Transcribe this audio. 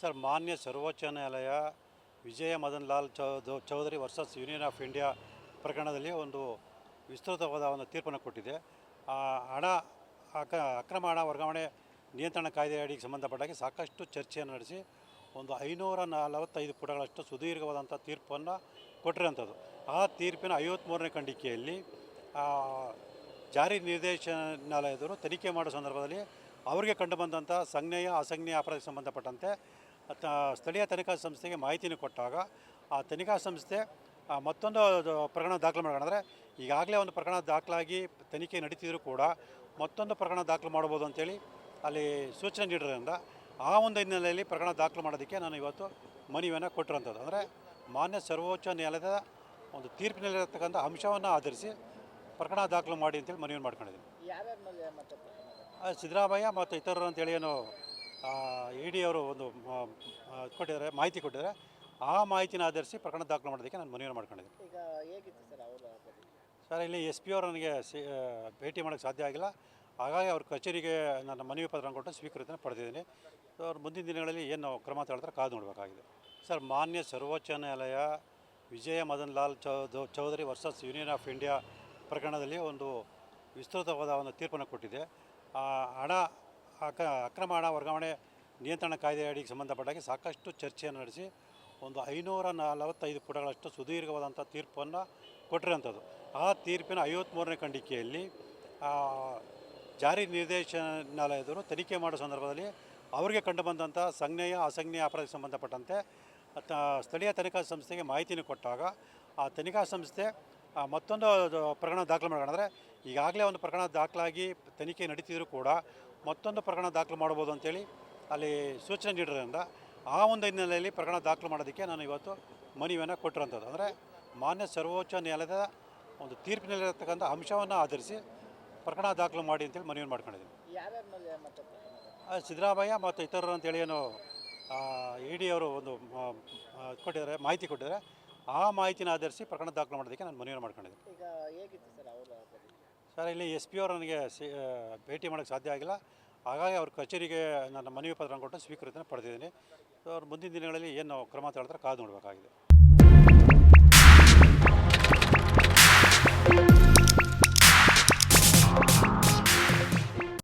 Sir, ಮಾನ್ಯ ಸರ್ವೋಚ್ಚ ನ್ಯಾಯಾಲಯ Vijay Madan Lal Chaudhary versus union of India ಪ್ರಕರಣದಲ್ಲಿ ಒಂದು ವಿಸ್ತೃತವಾದ ಒಂದು ತೀರ್ಪನ್ನು ಕೊಟ್ಟಿದೆ. ಆ ಹಣ, ಅಕ, ಅಕ್ರಮ ಹಣ ವರ್ಗಾವಣೆ ನಿಯಂತ್ರಣ ಕಾಯ್ದೆ ಅಡಿಗೆ ಸಂಬಂಧಪಟ್ಟಾಗೆ ಸಾಕಷ್ಟು ಚರ್ಚೆಯನ್ನು ನಡೆಸಿ ಒಂದು ಐನೂರ ನಲವತ್ತೈದು ಪುಟಗಳಷ್ಟು ಸುದೀರ್ಘವಾದಂಥ ತೀರ್ಪನ್ನು ಕೊಟ್ಟಿರೋಂಥದ್ದು ಆ ತೀರ್ಪಿನ ಐವತ್ತ್ಮೂರನೇ ಖಂಡಿಕೆಯಲ್ಲಿ ಜಾರಿ ನಿರ್ದೇಶನಾಲಯದವರು ತನಿಖೆ ಮಾಡೋ ಸಂದರ್ಭದಲ್ಲಿ ಅವರಿಗೆ ಕಂಡುಬಂದಂಥ ಸಂಜ್ಞೆಯ, ಅಸಂಜ್ಞೆಯ ಅಪರಾಧಕ್ಕೆ ಸಂಬಂಧಪಟ್ಟಂತೆ ತ- ಸ್ಥಳೀಯ ತನಿಖಾ ಸಂಸ್ಥೆಗೆ ಮಾಹಿತಿನ ಕೊಟ್ಟಾಗ ಆ ತನಿಖಾ ಸಂಸ್ಥೆ ಮತ್ತೊಂದು ಪ್ರಕರಣ ದಾಖಲು ಮಾಡ್ಕೊಂಡ್ರೆ ಈಗಾಗಲೇ ಒಂದು ಪ್ರಕರಣ ದಾಖಲಾಗಿ ತನಿಖೆ ನಡೀತಿದ್ರು ಕೂಡ ಮತ್ತೊಂದು ಪ್ರಕರಣ ದಾಖಲು ಮಾಡ್ಬೋದು ಅಂತೇಳಿ ಅಲ್ಲಿ ಸೂಚನೆ ನೀಡಿರೋದ್ರಿಂದ ಆ ಒಂದು ಹಿನ್ನೆಲೆಯಲ್ಲಿ ಪ್ರಕರಣ ದಾಖಲು ಮಾಡೋದಕ್ಕೆ ನಾನು ಇವತ್ತು ಮನವಿಯನ್ನು ಕೊಟ್ಟಿರೋಂಥದ್ದು ಅಂದರೆ ಮಾನ್ಯ ಸರ್ವೋಚ್ಚ ನ್ಯಾಯಾಲಯದ ಒಂದು ತೀರ್ಪಿನಲ್ಲಿರತಕ್ಕಂಥ ಅಂಶವನ್ನು ಆಧರಿಸಿ ಪ್ರಕರಣ ದಾಖಲು ಮಾಡಿ ಅಂತೇಳಿ ಮನವಿ ಮಾಡ್ಕೊಂಡಿದ್ದೀನಿ. ಸಿದ್ದರಾಮಯ್ಯ ಮತ್ತು ಇತರರು ಅಂತೇಳಿ ಏನು ಇ ಡಿ ಅವರು ಒಂದು ಕೊಟ್ಟಿದ್ದಾರೆ ಮಾಹಿತಿ ಕೊಟ್ಟಿದ್ದಾರೆ. ಆ ಮಾಹಿತಿನ ಆಧರಿಸಿ ಪ್ರಕರಣ ದಾಖಲು ಮಾಡೋದಕ್ಕೆ ನಾನು ಮನವಿ ಮಾಡ್ಕೊಂಡಿದ್ದೀನಿ. ಈಗ ಹೇಗಿತ್ತು ಸರ್ ಅವರ ಸರ್ ಇಲ್ಲಿ ಎಸ್ ಪಿ ಅವರು ನನಗೆ ಸಿ ಭೇಟಿ ಮಾಡೋಕ್ಕೆ ಸಾಧ್ಯ ಆಗಿಲ್ಲ. ಹಾಗಾಗಿ ಅವ್ರ ಕಚೇರಿಗೆ ನನ್ನ ಮನವಿ ಪತ್ರ ಕೊಟ್ಟು ಸ್ವೀಕೃತಿನ ಪಡೆದಿದ್ದೀನಿ. ಸೊ ಅವ್ರು ಮುಂದಿನ ದಿನಗಳಲ್ಲಿ ಏನು ಕ್ರಮ ತಗೊಳ್ತಾರೆ ಕಾದು ನೋಡಬೇಕಾಗಿದೆ. ಸರ್ ಮಾನ್ಯ ಸರ್ವೋಚ್ಚ ನ್ಯಾಯಾಲಯ Vijay Madan Lal Chaudhary versus union of India ಪ್ರಕರಣದಲ್ಲಿ ಒಂದು ವಿಸ್ತೃತವಾದ ಒಂದು ತೀರ್ಪನ್ನು ಕೊಟ್ಟಿದೆ. ಆ ಹಣ ಅಕ ಅಕ್ರಮ ಹಣ ವರ್ಗಾವಣೆ ನಿಯಂತ್ರಣ ಕಾಯ್ದೆ ಅಡಿಗೆ ಸಂಬಂಧಪಟ್ಟಾಗೆ ಸಾಕಷ್ಟು ಚರ್ಚೆಯನ್ನು ನಡೆಸಿ ಒಂದು ಐನೂರ ನಲವತ್ತೈದು ಪುಟಗಳಷ್ಟು ಸುದೀರ್ಘವಾದಂಥ ತೀರ್ಪನ್ನು ಕೊಟ್ಟಿರೋಂಥದ್ದು ಆ ತೀರ್ಪಿನ ಐವತ್ತ್ಮೂರನೇ ಖಂಡಿಕೆಯಲ್ಲಿ ಜಾರಿ ನಿರ್ದೇಶನಾಲಯದವರು ತನಿಖೆ ಮಾಡೋ ಸಂದರ್ಭದಲ್ಲಿ ಅವರಿಗೆ ಕಂಡುಬಂದಂಥ ಸಂಜ್ಞೆಯ, ಅಸಂಜ್ಞೆಯ ಅಪರಾಧಕ್ಕೆ ಸಂಬಂಧಪಟ್ಟಂತೆ ಸ್ಥಳೀಯ ತನಿಖಾ ಸಂಸ್ಥೆಗೆ ಮಾಹಿತಿಯನ್ನು ಕೊಟ್ಟಾಗ ಆ ತನಿಖಾ ಸಂಸ್ಥೆ ಮತ್ತೊಂದು ಪ್ರಕರಣ ದಾಖಲು ಮಾಡ್ಕೊಂಡ್ರೆ ಈಗಾಗಲೇ ಒಂದು ಪ್ರಕರಣ ದಾಖಲಾಗಿ ತನಿಖೆ ನಡೀತಿದ್ರು ಕೂಡ ಮತ್ತೊಂದು ಪ್ರಕರಣ ದಾಖಲು ಮಾಡ್ಬೋದು ಅಂತೇಳಿ ಅಲ್ಲಿ ಸೂಚನೆ ನೀಡಿರೋದ್ರಿಂದ ಆ ಒಂದು ಹಿನ್ನೆಲೆಯಲ್ಲಿ ಪ್ರಕರಣ ದಾಖಲು ಮಾಡೋದಕ್ಕೆ ನಾನು ಇವತ್ತು ಮನವಿಯನ್ನು ಕೊಟ್ಟಿರೋಂಥದ್ದು ಅಂದರೆ ಮಾನ್ಯ ಸರ್ವೋಚ್ಚ ನ್ಯಾಯಾಲಯದ ಒಂದು ತೀರ್ಪಿನಲ್ಲಿರತಕ್ಕಂಥ ಅಂಶವನ್ನು ಆಧರಿಸಿ ಪ್ರಕರಣ ದಾಖಲು ಮಾಡಿ ಅಂತೇಳಿ ಮನವಿ ಮಾಡ್ಕೊಂಡಿದ್ದೀನಿ. ಸಿದ್ದರಾಮಯ್ಯ ಮತ್ತು ಇತರರು ಅಂತೇಳಿ ಏನು ಇ ಡಿ ಅವರು ಒಂದು ಕೊಟ್ಟಿದ್ದಾರೆ, ಮಾಹಿತಿ ಕೊಟ್ಟಿದ್ದಾರೆ. ಆ ಮಾಹಿತಿನ ಆಧರಿಸಿ ಪ್ರಕರಣ ದಾಖಲು ಮಾಡೋದಕ್ಕೆ ನಾನು ಮನವಿ ಮಾಡ್ಕೊಂಡಿದ್ದೀನಿ. ಸರ್, ಇಲ್ಲಿ ಎಸ್ ಪಿ ಅವರು ನನಗೆ ಭೇಟಿ ಮಾಡೋಕ್ಕೆ ಸಾಧ್ಯ ಆಗಿಲ್ಲ. ಹಾಗಾಗಿ ಅವ್ರ ಕಚೇರಿಗೆ ನನ್ನ ಮನವಿ ಪತ್ರ ಕೊಟ್ಟು ಸ್ವೀಕೃತಿನ ಪಡೆದಿದ್ದೀನಿ. ಅವ್ರು ಮುಂದಿನ ದಿನಗಳಲ್ಲಿ ಏನು ಕ್ರಮ ತಗೊಳ್ತಾರೆ ಕಾದು ನೋಡಬೇಕಾಗಿದೆ.